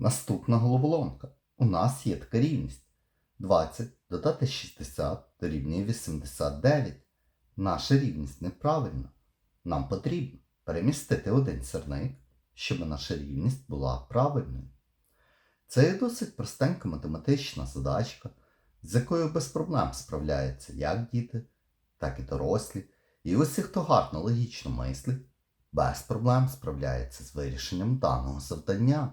Наступна головоломка. У нас є така рівність. 20 додати 60 дорівнює 89. Наша рівність неправильна. Нам потрібно перемістити один сірник, щоб наша рівність була правильною. Це є досить простенька математична задачка, з якою без проблем справляються як діти, так і дорослі. І усі, хто гарно логічно мислить, без проблем справляється з вирішенням даного завдання.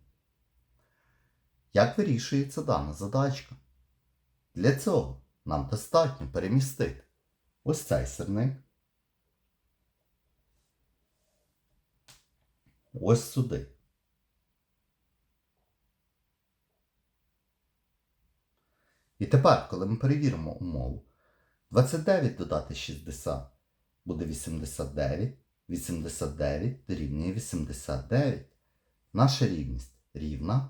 Як вирішується дана задачка? Для цього нам достатньо перемістити ось цей сирник ось сюди. І тепер, коли ми перевіримо умову, 29 додати 60 буде 89, 89 дорівнює 89. Наша рівність рівна,